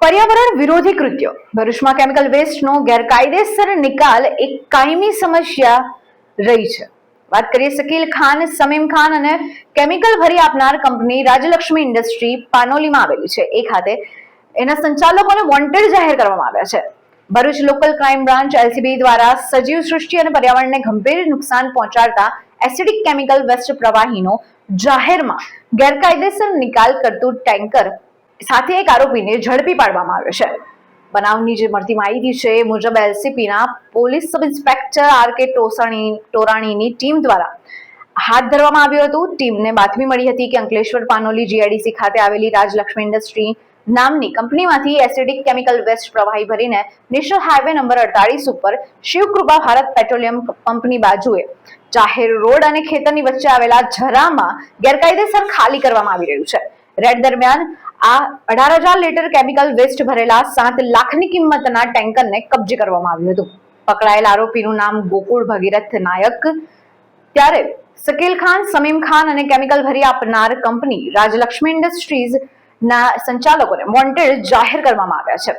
પર્યાવરણ વિરોધી કૃત્યો. ભરૂચમાં કેમિકલ વેસ્ટનો ગેરકાયદેસર નિકાલ એક કાયમી સમસ્યા રહી છે. વાત કરીએ શકીલ ખાન, સમીમ ખાન અને કેમિકલ ભરી આપનાર કંપની રાજલક્ષ્મી ઇન્ડસ્ટ્રી પાનોલીમાં આવેલી છે. એ ખાતે એના સંચાલકોને વોન્ટેડ જાહેર કરવામાં આવ્યા છે. Bharuch local crime branch LCB દ્વારા સજીવ સૃષ્ટિ અને પર્યાવરણને ગંભીર નુકસાન પહોંચાડતા એસિડિક કેમિકલ વેસ્ટ પ્રવાહીનો જાહેરમાં ગેરકાયદેસર નિકાલ કરતું ટેન્કર સાથે એક આરોપીને ઝડપી પાડવામાં આવ્યો છે. બનાવની જે મળતી માહિતી છે એ મુજબ એલસીપીના police sub inspector R K Tosani ટોરાણીની team દ્વારા હાથ ધરવામાં આવ્યું હતું. ટીમને બાતમી મળી હતી કે અંકલેશ્વર પાનોલી જીઆઈડીસી ખાતે આવેલી રાજલક્ષ્મી ઇન્ડસ્ટ્રી નામની કંપનીમાંથી એસિડિક કેમિકલ વેસ્ટ પ્રવાહી ભરીને નેશનલ હાઈવે નંબર અડતાલીસ ઉપર શિવકૃપા ભારત પેટ્રોલિયમ પંપની બાજુએ જાહેર રોડ અને ખેતરની વચ્ચે આવેલા જરામાં ગેરકાયદેસર ખાલી કરવામાં આવી રહ્યું છે. રેડ દરમિયાન આ અઢાર હજાર લીટર કેમિકલ વેસ્ટ ભરેલા સાત લાખની કિંમતના ટેન્કરને કબજે કરવામાં આવ્યું હતું. પકડાયેલ આરોપીનું નામ ગોકુળ ભગીરથ નાયક. ત્યારે સકીલ ખાન, સમીમ ખાન અને કેમિકલ ભરી આપનાર કંપની રાજલક્ષ્મી ઇન્ડસ્ટ્રીઝ ના સંચાલકોને વોન્ટેડ જાહેર કરવામાં આવ્યા છે.